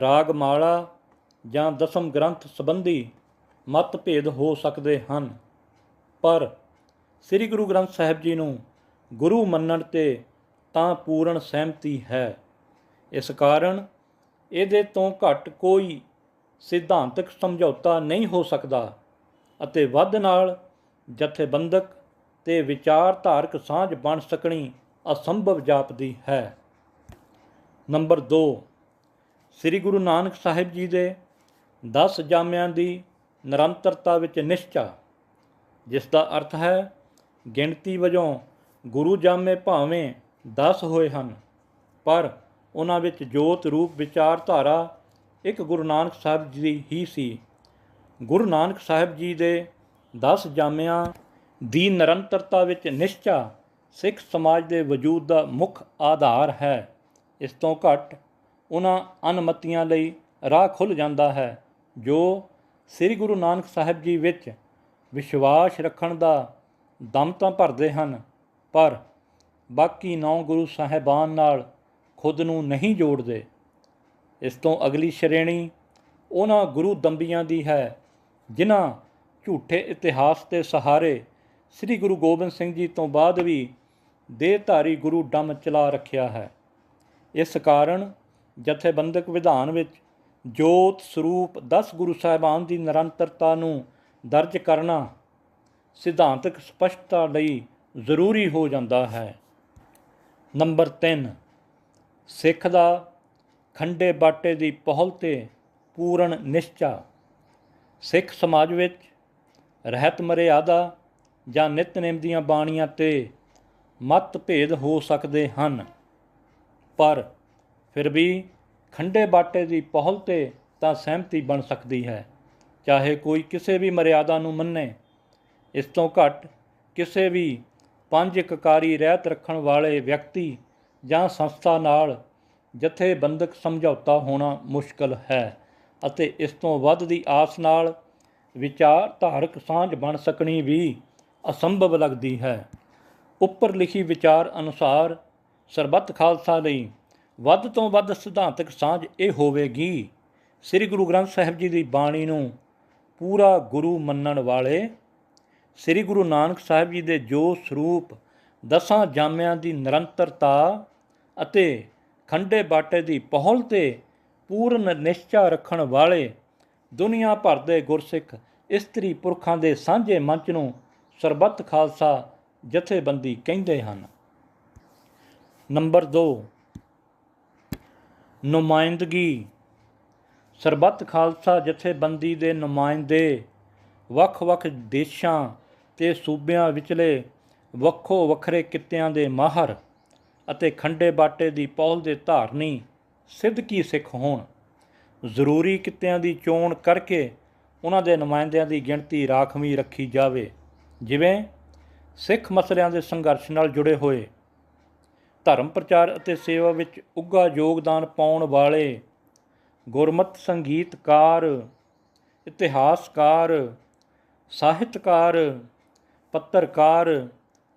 ਰਾਗਮਾਲਾ ਜਾਂ ਦਸਮ ਗ੍ਰੰਥ ਸੰਬੰਧੀ ਮਤਭੇਦ ਹੋ ਸਕਦੇ ਹਨ। ਪਰ ਸ੍ਰੀ ਗੁਰੂ ਗ੍ਰੰਥ ਸਾਹਿਬ ਜੀ ਨੂੰ ਗੁਰੂ ਮੰਨਣ ਤੇ ਤਾਂ ਪੂਰਨ ਸਹਿਮਤੀ ਹੈ। ਇਸ ਕਾਰਨ ਇਹਦੇ ਤੋਂ ਘੱਟ ਕੋਈ ਸਿਧਾਂਤਕ ਸਮਝੌਤਾ ਨਹੀਂ ਹੋ ਸਕਦਾ ਅਤੇ ਵੱਧ ਨਾਲ ਜਥੇਬੰਦਕ ਤੇ ਵਿਚਾਰਧਾਰਕ ਸਾਂਝ ਬਣ ਸਕਣੀ ਅਸੰਭਵ ਜਾਪਦੀ ਹੈ। ਨੰਬਰ 2 ਸ੍ਰੀ ਗੁਰੂ ਨਾਨਕ ਸਾਹਿਬ ਜੀ ਦੇ 10 ਜਾਮਿਆਂ ਦੀ ਨਿਰੰਤਰਤਾ ਵਿੱਚ ਨਿਸ਼ਚਾ, ਜਿਸ ਦਾ ਅਰਥ ਹੈ ਗਿਣਤੀ ਵਜੋਂ ਗੁਰੂ ਜਾਮੇ ਭਾਵੇਂ 10 ਹੋਏ ਹਨ, ਪਰ ਉਹਨਾਂ ਵਿੱਚ ਜੋਤ ਰੂਪ ਵਿਚਾਰਧਾਰਾ ਇੱਕ ਗੁਰੂ ਨਾਨਕ ਸਾਹਿਬ ਜੀ ਦੀ ਹੀ ਸੀ। ਗੁਰੂ ਨਾਨਕ ਸਾਹਿਬ ਜੀ ਦੇ 10 ਜਾਮਿਆਂ ਦੀ ਨਿਰੰਤਰਤਾ ਵਿੱਚ ਨਿਸ਼ਚਾ ਸਿੱਖ ਸਮਾਜ ਦੇ ਵਜੂਦ ਦਾ ਮੁੱਖ ਆਧਾਰ ਹੈ। ਇਸ ਤੋਂ ਘੱਟ ਉਹਨਾਂ ਅਨਮਤੀਆਂ ਲਈ ਰਾਹ ਖੁੱਲ ਜਾਂਦਾ ਹੈ, ਜੋ ਸ੍ਰੀ ਗੁਰੂ ਨਾਨਕ ਸਾਹਿਬ ਜੀ ਵਿੱਚ ਵਿਸ਼ਵਾਸ ਰੱਖਣ ਦਾ ਦਮ ਤਾਂ ਭਰਦੇ ਹਨ, ਪਰ ਬਾਕੀ ਨੌ ਗੁਰੂ ਸਾਹਿਬਾਨ ਨਾਲ ਖੁਦ ਨੂੰ ਨਹੀਂ ਜੋੜਦੇ। ਇਸ ਤੋਂ ਅਗਲੀ ਸ਼੍ਰੇਣੀ ਉਹਨਾਂ ਗੁਰੂ ਦੰਬੀਆਂ ਦੀ ਹੈ, ਜਿਨ੍ਹਾਂ ਝੂਠੇ ਇਤਿਹਾਸ ਦੇ ਸਹਾਰੇ ਸ੍ਰੀ ਗੁਰੂ ਗੋਬਿੰਦ ਸਿੰਘ ਜੀ ਤੋਂ ਬਾਅਦ ਵੀ ਦੇਹਧਾਰੀ ਗੁਰੂ ਡੰਮ ਚਲਾ ਰੱਖਿਆ ਹੈ। ਇਸ ਕਾਰਨ ਜਥੇਬੰਦਕ ਵਿਧਾਨ ਵਿੱਚ ਜੋਤ ਸਰੂਪ 10 ਗੁਰੂ ਸਾਹਿਬਾਨ ਦੀ ਨਿਰੰਤਰਤਾ ਨੂੰ ਦਰਜ ਕਰਨਾ ਸਿਧਾਂਤਕ ਸਪਸ਼ਟਤਾ ਲਈ ਜ਼ਰੂਰੀ ਹੋ ਜਾਂਦਾ ਹੈ। ਨੰਬਰ 3 ਸਿੱਖ ਦਾ ਖੰਡੇ ਬਾਟੇ ਦੀ ਪਹਲ ਤੇ ਪੂਰਨ ਨਿਸ਼ਚਾ। ਸਿੱਖ ਸਮਾਜ ਵਿੱਚ ਰਹਿਤ ਮਰਿਆਦਾ ਜਾਂ ਨਿਤਨੇਮ ਦੀਆਂ ਬਾਣੀਆਂ ਤੇ ਮਤਭੇਦ ਹੋ ਸਕਦੇ ਹਨ। ਪਰ ਫਿਰ ਵੀ ਖੰਡੇ ਬਾਟੇ ਦੀ ਪਹਲ ਤੇ ਤਾਂ ਸਹਿਮਤੀ ਬਣ ਸਕਦੀ ਹੈ। ਚਾਹੇ ਕੋਈ ਕਿਸੇ ਵੀ ਮਰਿਆਦਾ ਨੂੰ ਮੰਨੇ, ਇਸ ਤੋਂ ਘੱਟ ਕਿਸੇ ਵੀ ਪੰਜ ਇਕਕਾਰੀ ਰਹਿਤ ਰੱਖਣ ਵਾਲੇ ਵਿਅਕਤੀ ਜਾਂ ਸੰਸਥਾ ਨਾਲ ਜਥੇਬੰਦਕ ਸਮਝੌਤਾ ਹੋਣਾ ਮੁਸ਼ਕਲ ਹੈ ਅਤੇ ਇਸ ਤੋਂ ਵੱਧ ਦੀ ਆਸ ਨਾਲ ਵਿਚਾਰਧਾਰਕ ਸਾਂਝ ਬਣ ਸਕਣੀ ਵੀ ਅਸੰਭਵ ਲੱਗਦੀ ਹੈ। ਉੱਪਰ ਲਿਖੀ ਵਿਚਾਰ ਅਨੁਸਾਰ ਸਰਬੱਤ ਖਾਲਸਾ ਲਈ ਵੱਧ ਤੋਂ ਵੱਧ ਸਿਧਾਂਤਕ ਸਾਂਝ ਇਹ ਹੋਵੇਗੀ। ਸ੍ਰੀ ਗੁਰੂ ਗ੍ਰੰਥ ਸਾਹਿਬ ਜੀ ਦੀ ਬਾਣੀ ਨੂੰ ਪੂਰਾ ਗੁਰੂ ਮੰਨਣ ਵਾਲੇ ਸ੍ਰੀ ਗੁਰੂ ਨਾਨਕ ਸਾਹਿਬ ਜੀ ਦੇ ਜੋ ਸਰੂਪ ਦਸਾਂ ਜਾਮਿਆਂ ਦੀ ਨਿਰੰਤਰਤਾ ਅਤੇ ਖੰਡੇ ਬਾਟੇ ਦੀ ਪਹੁਲ ਤੇ ਪੂਰਨ ਨਿਸ਼ਚਾ ਰੱਖਣ ਵਾਲੇ ਦੁਨੀਆ ਭਰ ਦੇ ਗੁਰਸਿੱਖ, ਇਸਤਰੀ ਪੁਰਖਾਂ ਦੇ ਸਾਂਝੇ ਮੰਚ ਨੂੰ ਸਰਬੱਤ ਖਾਲਸਾ ਜਥੇਬੰਦੀ ਕਹਿੰਦੇ ਹਨ। ਨੰਬਰ 2 ਨੁਮਾਇੰਦਗੀ। ਸਰਬੱਤ ਖਾਲਸਾ ਜਥੇਬੰਦੀ ਦੇ ਨੁਮਾਇੰਦੇ ਵੱਖ-ਵੱਖ ਦੇਸ਼ਾਂ ਤੇ ਸੂਬਿਆਂ ਵਿਚਲੇ ਵੱਖੋ ਵੱਖਰੇ ਕਿੱਤਿਆਂ ਦੇ ਮਾਹਰ ਅਤੇ ਖੰਡੇ ਬਾਟੇ ਦੀ ਪੌਲ ਦੇ ਧਾਰਨੀ ਸਿੱਧਕੀ ਸਿੱਖ ਹੋਣ। ਜ਼ਰੂਰੀ ਕਿੱਤਿਆਂ ਦੀ ਚੋਣ ਕਰਕੇ ਉਹਨਾਂ ਦੇ ਨੁਮਾਇੰਦਿਆਂ ਦੀ ਗਿਣਤੀ ਰਾਖਵੀਂ ਰੱਖੀ ਜਾਵੇ। ਜਿਵੇਂ ਸਿੱਖ ਮਸਲਿਆਂ ਦੇ ਸੰਘਰਸ਼ ਨਾਲ ਜੁੜੇ ਹੋਏ ਧਰਮ ਪ੍ਰਚਾਰ ਅਤੇ ਸੇਵਾ ਵਿੱਚ ਉੱਘਾ ਯੋਗਦਾਨ ਪਾਉਣ ਵਾਲੇ ਗੁਰਮਤ ਸੰਗੀਤਕਾਰ, ਇਤਿਹਾਸਕਾਰ, ਸਾਹਿਤਕਾਰ, ਪੱਤਰਕਾਰ,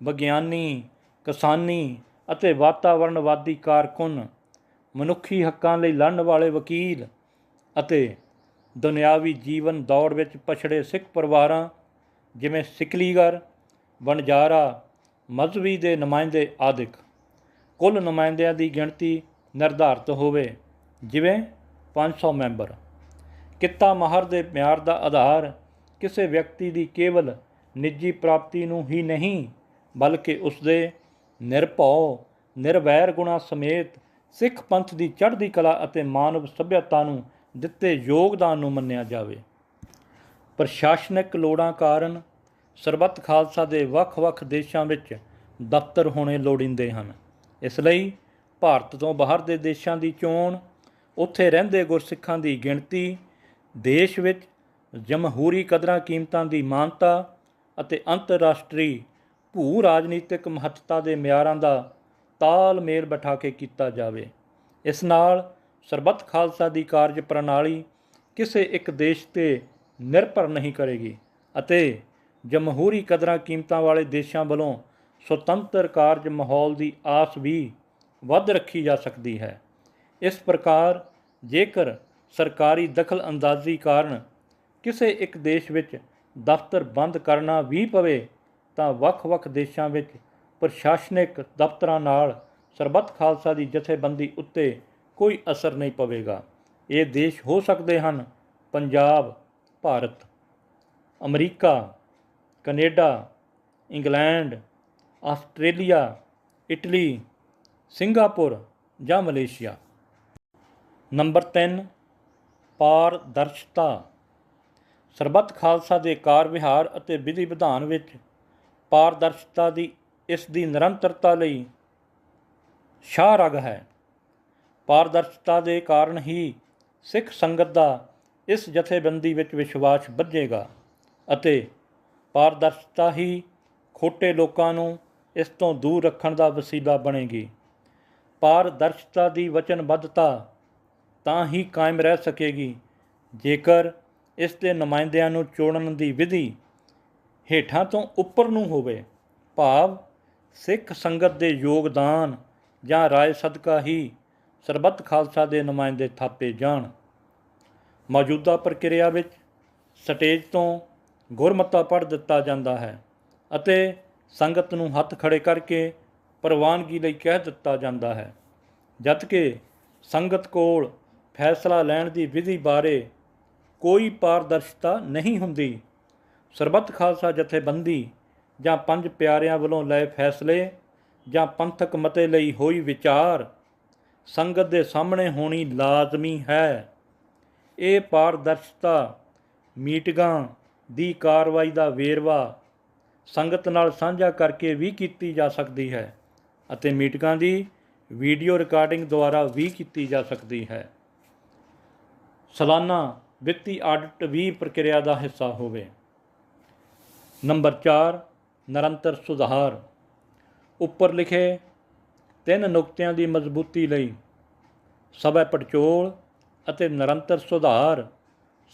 ਵਿਗਿਆਨੀ, ਕਿਸਾਨੀ ਅਤੇ ਵਾਤਾਵਰਣਵਾਦੀ ਕਾਰਕੁਨ, ਮਨੁੱਖੀ ਹੱਕਾਂ ਲਈ ਲੜਨ ਵਾਲੇ ਵਕੀਲ ਅਤੇ ਦੁਨਿਆਵੀ ਜੀਵਨ ਦੌੜ ਵਿੱਚ ਪਛੜੇ ਸਿੱਖ ਪਰਿਵਾਰਾਂ, ਜਿਵੇਂ ਸਿਕਲੀਗਰ, ਵਣਜਾਰਾ, ਮਜ਼ਹਬੀ ਦੇ ਨੁਮਾਇੰਦੇ ਆਦਿਕ। ਕੁੱਲ ਨੁਮਾਇੰਦਿਆਂ ਦੀ ਗਿਣਤੀ ਨਿਰਧਾਰਤ ਹੋਵੇ, ਜਿਵੇਂ 500 ਮੈਂਬਰ। ਕਿੱਤਾ ਮਾਹਰ ਦੇ ਮਿਆਰ ਦਾ ਆਧਾਰ ਕਿਸੇ ਵਿਅਕਤੀ ਦੀ ਕੇਵਲ ਨਿੱਜੀ ਪ੍ਰਾਪਤੀ ਨੂੰ ਹੀ ਨਹੀਂ, ਬਲਕਿ ਉਸਦੇ ਨਿਰਭਉ, ਨਿਰਵੈਰ ਗੁਣਾ ਸਮੇਤ ਸਿੱਖ ਪੰਥ ਦੀ ਚੜ੍ਹਦੀ ਕਲਾ ਅਤੇ ਮਾਨਵ ਸਭਿਅਤਾ ਨੂੰ ਦਿੱਤੇ ਯੋਗਦਾਨ ਨੂੰ ਮੰਨਿਆ ਜਾਵੇ। ਪ੍ਰਸ਼ਾਸਨਿਕ ਲੋੜਾਂ ਕਾਰਨ ਸਰਬੱਤ ਖਾਲਸਾ ਦੇ ਵੱਖ-ਵੱਖ ਦੇਸ਼ਾਂ ਵਿੱਚ ਦਫ਼ਤਰ ਹੋਣੇ ਲੋੜੀਂਦੇ ਹਨ। ਇਸ ਲਈ ਭਾਰਤ ਤੋਂ ਬਾਹਰ ਦੇ ਦੇਸ਼ਾਂ ਦੀ ਚੋਣ, ਉੱਥੇ ਰਹਿੰਦੇ ਗੁਰਸਿੱਖਾਂ ਦੀ ਗਿਣਤੀ, ਦੇਸ਼ ਵਿੱਚ ਜਮਹੂਰੀ ਕਦਰਾਂ ਕੀਮਤਾਂ ਦੀ ਮਾਨਤਾ ਅਤੇ ਅੰਤਰਰਾਸ਼ਟਰੀ ਭੂ ਰਾਜਨੀਤਿਕ ਮਹੱਤਤਾ ਦੇ ਮਿਆਰਾਂ ਦਾ ਤਾਲਮੇਲ ਬਿਠਾ ਕੇ ਕੀਤਾ ਜਾਵੇ। ਇਸ ਨਾਲ ਸਰਬੱਤ ਖਾਲਸਾ ਦੀ ਕਾਰਜ ਪ੍ਰਣਾਲੀ ਕਿਸੇ ਇੱਕ ਦੇਸ਼ ਤੇ ਨਿਰਭਰ ਨਹੀਂ ਕਰੇਗੀ ਅਤੇ ਜਮਹੂਰੀ ਕਦਰਾਂ ਕੀਮਤਾਂ ਵਾਲੇ ਦੇਸ਼ਾਂ ਵੱਲੋਂ ਸੁਤੰਤਰ ਕਾਰਜ ਮਾਹੌਲ ਦੀ ਆਸ ਵੀ ਵੱਧ ਰੱਖੀ ਜਾ ਸਕਦੀ ਹੈ। ਇਸ ਪ੍ਰਕਾਰ ਜੇਕਰ ਸਰਕਾਰੀ ਦਖਲ ਅੰਦਾਜ਼ੀ ਕਾਰਨ ਕਿਸੇ ਇੱਕ ਦੇਸ਼ ਵਿੱਚ ਦਫ਼ਤਰ ਬੰਦ ਕਰਨਾ ਵੀ ਪਵੇ, ਤਾਂ ਵੱਖ-ਵੱਖ ਦੇਸ਼ਾਂ ਵਿੱਚ ਪ੍ਰਸ਼ਾਸਨਿਕ ਦਫ਼ਤਰਾਂ ਨਾਲ ਸਰਬੱਤ ਖਾਲਸਾ ਦੀ ਜਥੇਬੰਦੀ ਉੱਤੇ ਕੋਈ ਅਸਰ ਨਹੀਂ ਪਵੇਗਾ। ਇਹ ਦੇਸ਼ ਹੋ ਸਕਦੇ ਹਨ, Punjab, Bharat, America, Canada, England Australia, Italy, Singapore ਜਾਂ ਮਲੇਸ਼ੀਆ। ਨੰਬਰ 3 ਪਾਰਦਰਸ਼ਤਾ। ਸਰਬੱਤ ਖਾਲਸਾ ਦੇ ਕਾਰ ਵਿਹਾਰ ਅਤੇ ਵਿਧੀ ਵਿਧਾਨ ਵਿੱਚ ਪਾਰਦਰਸ਼ਤਾ ਦੀ ਇਸ ਦੀ ਨਿਰੰਤਰਤਾ ਲਈ ਸ਼ਾਹ ਰਗ ਹੈ। ਪਾਰਦਰਸ਼ਤਾ ਦੇ ਕਾਰਨ ਹੀ ਸਿੱਖ ਸੰਗਤ ਦਾ ਇਸ ਜਥੇਬੰਦੀ ਵਿੱਚ ਵਿਸ਼ਵਾਸ ਵੱਧੇਗਾ ਅਤੇ ਪਾਰਦਰਸ਼ਤਾ ਹੀ ਖੋਟੇ ਲੋਕਾਂ ਨੂੰ ਇਸ ਤੋਂ ਦੂਰ ਰੱਖਣ ਦਾ ਵਸੀਲਾ ਬਣੇਗੀ। ਪਾਰਦਰਸ਼ਤਾ ਦੀ ਵਚਨਬੱਧਤਾ ਤਾਂ ਹੀ ਕਾਇਮ ਰਹਿ ਸਕੇਗੀ। ਜੇਕਰ ਇਸ ਦੇ ਨੁਮਾਇੰਦਿਆਂ ਨੂੰ ਚੁਣਨ ਦੀ ਵਿਧੀ ਹੇਠਾਂ ਤੋਂ ਉੱਪਰ ਨੂੰ ਹੋਵੇ, ਭਾਵ ਸਿੱਖ ਸੰਗਤ ਦੇ ਯੋਗਦਾਨ ਜਾਂ ਰਾਏ ਸਦਕਾ ਹੀ ਸਰਬੱਤ ਖਾਲਸਾ ਦੇ ਨੁਮਾਇੰਦੇ ਥਾਪੇ ਜਾਣ। ਮੌਜੂਦਾ ਪ੍ਰਕਿਰਿਆ ਵਿੱਚ ਸਟੇਜ ਤੋਂ ਗੁਰਮਤਾ ਪੜ੍ਹ ਦਿੱਤਾ ਜਾਂਦਾ ਹੈ ਅਤੇ ਸੰਗਤ ਨੂੰ ਹੱਥ ਖੜੇ ਕਰਕੇ ਪ੍ਰਵਾਨਗੀ ਲਈ ਕਹਿ ਦਿੱਤਾ ਜਾਂਦਾ ਹੈ। ਜਦਕਿ ਸੰਗਤ ਕੋਲ ਫੈਸਲਾ ਲੈਣ ਦੀ ਵਿਧੀ ਬਾਰੇ ਕੋਈ ਪਾਰਦਰਸ਼ਤਾ ਨਹੀਂ ਹੁੰਦੀ। ਸਰਬੱਤ ਖਾਲਸਾ ਜਥੇਬੰਦੀ ਜਾਂ ਪੰਜ ਪਿਆਰਿਆਂ ਵੱਲੋਂ ਲਏ ਫੈਸਲੇ ਜਾਂ ਪੰਥਕ ਮਤੇ ਲਈ ਹੋਈ ਵਿਚਾਰ ਸੰਗਤ ਦੇ ਸਾਹਮਣੇ ਹੋਣੀ ਲਾਜ਼ਮੀ ਹੈ। ਇਹ ਪਾਰਦਰਸ਼ਤਾ ਮੀਟਿੰਗਾਂ ਦੀ ਕਾਰਵਾਈ ਦਾ ਵੇਰਵਾ ਸੰਗਤ ਨਾਲ ਸਾਂਝਾ ਕਰਕੇ ਵੀ ਕੀਤੀ ਜਾ ਸਕਦੀ ਹੈ ਅਤੇ ਮੀਟਿੰਗਾਂ ਦੀ ਵੀਡੀਓ ਰਿਕਾਰਡਿੰਗ ਦੁਆਰਾ ਵੀ ਕੀਤੀ ਜਾ ਸਕਦੀ ਹੈ। ਸਾਲਾਨਾ ਵਿੱਤੀ ਆਡਿਟ ਵੀ ਪ੍ਰਕਿਰਿਆ ਦਾ ਹਿੱਸਾ ਹੋਵੇ। ਨੰਬਰ 4 ਨਿਰੰਤਰ ਸੁਧਾਰ। ਉੱਪਰ ਲਿਖੇ ਤਿੰਨ ਨੁਕਤਿਆਂ ਦੀ ਮਜ਼ਬੂਤੀ ਲਈ ਸਭਾ ਪੜਚੋਲ ਅਤੇ ਨਿਰੰਤਰ ਸੁਧਾਰ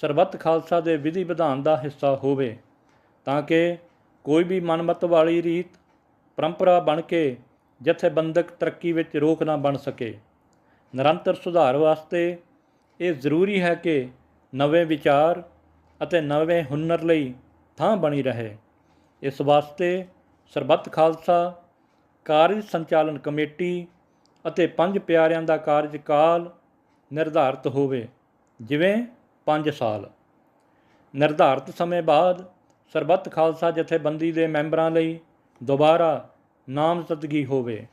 ਸਰਬੱਤ ਖਾਲਸਾ ਦੇ ਵਿਧੀ ਵਿਧਾਨ ਦਾ ਹਿੱਸਾ ਹੋਵੇ ਤਾਂ ਕਿ ਕੋਈ ਵੀ ਮਨਮਤ ਵਾਲੀ ਰੀਤ ਪਰੰਪਰਾ ਬਣ ਕੇ ਜਥੇਬੰਦਕ ਤਰੱਕੀ ਵਿੱਚ ਰੋਕ ਨਾ ਬਣ ਸਕੇ। ਨਿਰੰਤਰ ਸੁਧਾਰ ਵਾਸਤੇ ਇਹ ਜ਼ਰੂਰੀ ਹੈ ਕਿ ਨਵੇਂ ਵਿਚਾਰ ਅਤੇ ਨਵੇਂ ਹੁਨਰ ਲਈ ਥਾਂ ਬਣੀ ਰਹੇ। ਇਸ ਵਾਸਤੇ ਸਰਬੱਤ ਖਾਲਸਾ, ਕਾਰਜ ਸੰਚਾਲਨ ਕਮੇਟੀ ਅਤੇ ਪੰਜ ਪਿਆਰਿਆਂ ਦਾ ਕਾਰਜਕਾਲ ਨਿਰਧਾਰਤ ਹੋਵੇ, ਜਿਵੇਂ 5 ਸਾਲ। ਨਿਰਧਾਰਤ ਸਮੇਂ ਬਾਅਦ ਸਰਬੱਤ ਖਾਲਸਾ ਜਥੇਬੰਦੀ ਦੇ ਮੈਂਬਰਾਂ ਲਈ ਦੁਬਾਰਾ ਨਾਮਜ਼ਦਗੀ ਹੋਵੇ।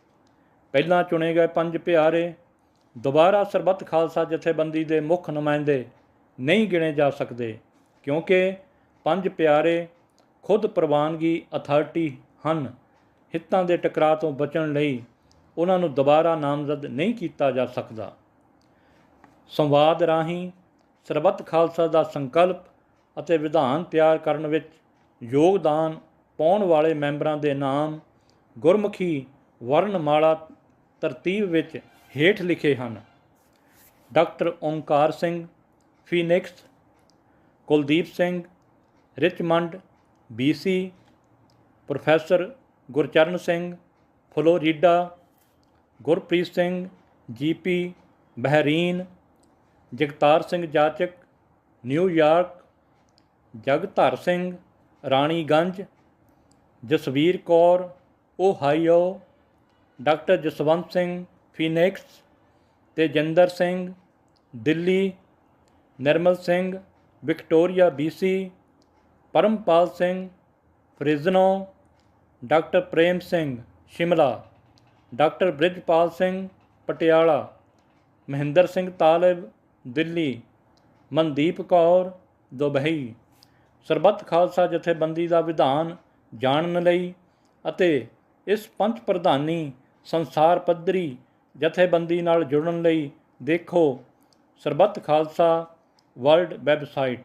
ਪਹਿਲਾਂ ਚੁਣੇ ਗਏ ਪੰਜ ਪਿਆਰੇ ਦੁਬਾਰਾ ਸਰਬੱਤ ਖਾਲਸਾ ਜਥੇਬੰਦੀ ਦੇ ਮੁੱਖ ਨੁਮਾਇੰਦੇ ਨਹੀਂ ਗਿਣੇ ਜਾ ਸਕਦੇ ਕਿਉਂਕਿ ਪੰਜ ਪਿਆਰੇ ਖੁਦ ਪ੍ਰਵਾਨਗੀ ਅਥਾਰਟੀ ਹਨ। ਹਿੱਤਾਂ ਦੇ ਟਕਰਾਅ ਤੋਂ ਬਚਣ ਲਈ ਉਹਨਾਂ ਨੂੰ ਦੁਬਾਰਾ ਨਾਮਜ਼ਦ ਨਹੀਂ ਕੀਤਾ ਜਾ ਸਕਦਾ। ਸੰਵਾਦ ਰਾਹੀਂ ਸਰਬੱਤ ਖਾਲਸਾ ਦਾ ਸੰਕਲਪ ਅਤੇ ਵਿਧਾਨ ਤਿਆਰ ਕਰਨ ਵਿੱਚ ਯੋਗਦਾਨ ਪਾਉਣ ਵਾਲੇ ਮੈਂਬਰਾਂ ਦੇ ਨਾਮ ਗੁਰਮੁਖੀ ਵਰਣਮਾਲਾ ਤਰਤੀਬ ਵਿੱਚ ਹੇਠ ਲਿਖੇ ਹਨ। Doctor Onkar Singh, Phoenix, Kuldeep Singh, Richmond BC professor Gurcharan Singh, Florida, Gurpreet Singh GP Bahrain, Jagtar Singh Jachak, New York, Jagdhar Singh Raniganj Jasvir Kaur, Ohio, doctor Jaswant Singh Phoenix Tejinder Singh, Delhi, Nirmal Singh, Victoria BC Parampal Singh, Fresno, doctor Prem Singh Shimla, doctor Brijpal Singh Patiala, Mahinder Singh Talib Delhi, Mandeep Kaur Dubai. Sarbat Khalsa ਜਥੇਬੰਦੀ ਦਾ ਵਿਧਾਨ ਜਾਣਨ ਲਈ ਅਤੇ ਇਸ ਪੰਚ ਪ੍ਰਧਾਨੀ ਸੰਸਾਰ ਪੱਧਰੀ ਜਥੇਬੰਦੀ ਨਾਲ ਜੁੜਨ ਲਈ ਦੇਖੋ ਸਰਬੱਤ ਖਾਲਸਾ ਵਰਲਡ ਵੈਬਸਾਈਟ।